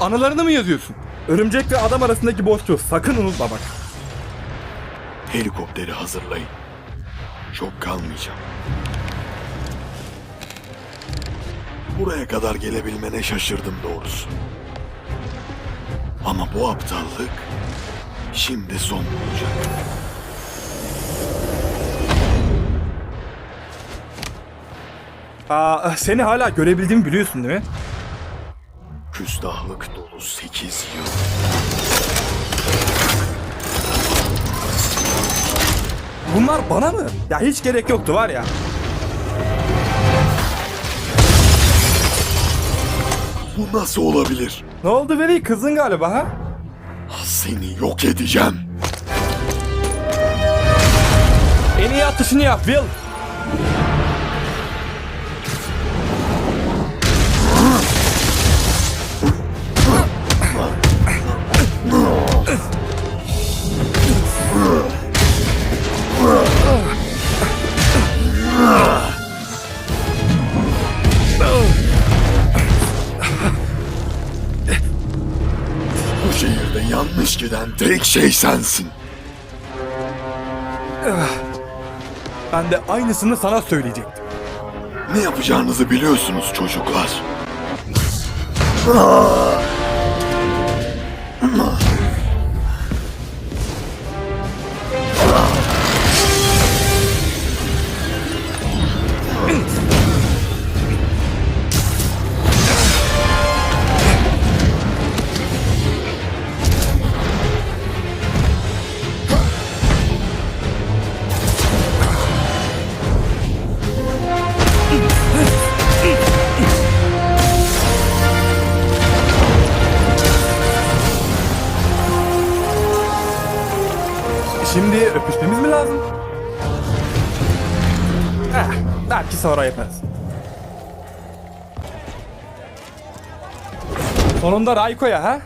Anılarını mı yazıyorsun? Örümcek ve adam arasındaki boşluğu sakın unutma bak. Helikopteri hazırlayın. Çok kalmayacağım. Buraya kadar gelebilmene şaşırdım doğrusu. Ama bu aptallık şimdi son bulacak. Aa, seni hala görebildiğimi biliyorsun değil mi? Küstahlık dolu 8 yıl. Bunlar bana mı? Ya hiç gerek yoktu var ya. Bu nasıl olabilir? Ne oldu Veli? Kızdın galiba ha? Seni yok edeceğim. En iyi atışını yap Will. Yanlış giden tek şey sensin. Ben de aynısını sana söyleyecektim. Ne yapacağınızı biliyorsunuz çocuklar. Şimdi öpüşmemiz mi lazım? Eh, belki sonra yaparız. Sonunda Rayko'ya ha?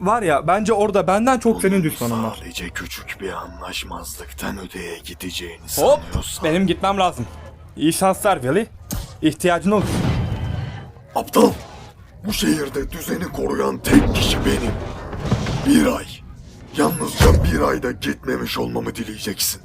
Var ya bence orada benden çok senin düşmanın var. Sadece küçük bir anlaşmazlıktan öteye gideceğini Hop sanıyorsan. benim gitmem lazım. İyi şanslar Willy. İhtiyacın olur. Aptal! Bu şehirde düzeni koruyan tek kişi benim. Bir ay. Yalnızca bir ayda gitmemiş olmamı dileyeceksin.